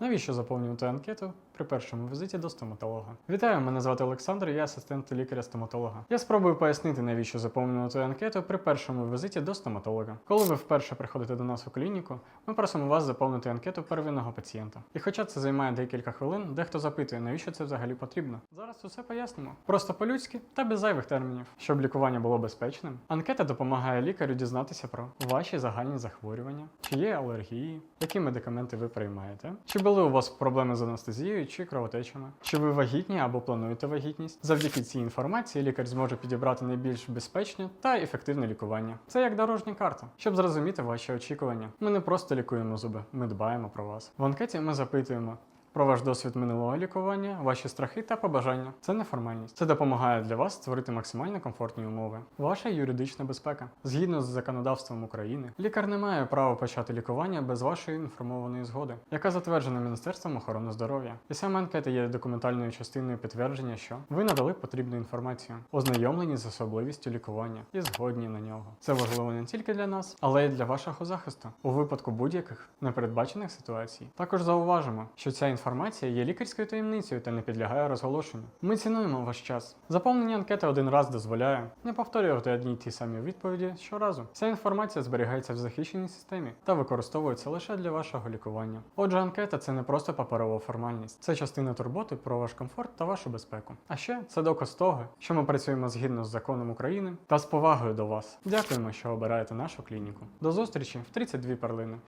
Навіщо заповнювати анкету при першому візиті до стоматолога? Вітаю, мене звати Олександр, я асистент лікаря-стоматолога. Я спробую пояснити, навіщо заповнювати анкету при першому візиті до стоматолога. Коли ви вперше приходите до нас у клініку, ми просимо вас заповнити анкету первинного пацієнта. І хоча це займає декілька хвилин, дехто запитує, навіщо це взагалі потрібно. Зараз усе пояснимо. Просто по-людськи та без зайвих термінів. Щоб лікування було безпечним, анкета допомагає лікарю дізнатися про ваші загальні захворювання, чи є алергії, які медикаменти ви приймаєте, чи були у вас проблеми з анестезією чи кровотечами, чи ви вагітні або плануєте вагітність. Завдяки цій інформації лікар зможе підібрати найбільш безпечне та ефективне лікування. Це як дорожня карта, щоб зрозуміти ваші очікування. Ми не просто лікуємо зуби, ми дбаємо про вас. В анкеті ми запитуємо. Про ваш досвід минулого лікування, ваші страхи та побажання. Це не формальність. Це допомагає для вас створити максимально комфортні умови. Ваша юридична безпека. Згідно з законодавством України, лікар не має права почати лікування без вашої інформованої згоди, яка затверджена Міністерством охорони здоров'я. І саме анкета є документальною частиною підтвердження, що ви надали потрібну інформацію, ознайомлені з особливістю лікування і згодні на нього. Це важливо не тільки для нас, але й для вашого захисту у випадку будь-яких непередбачених ситуацій. Також зауважимо, що ця інформація є лікарською таємницею та не підлягає розголошенню. Ми цінуємо ваш час. Заповнення анкети один раз дозволяє не повторювати одні й ті самі відповіді щоразу. Ця інформація зберігається в захищеній системі та використовується лише для вашого лікування. Отже, анкета це не просто паперова формальність, це частина турботи про ваш комфорт та вашу безпеку. А ще це доказ того, що ми працюємо згідно з законом України та з повагою до вас. Дякуємо, що обираєте нашу клініку. До зустрічі в 32 перлини.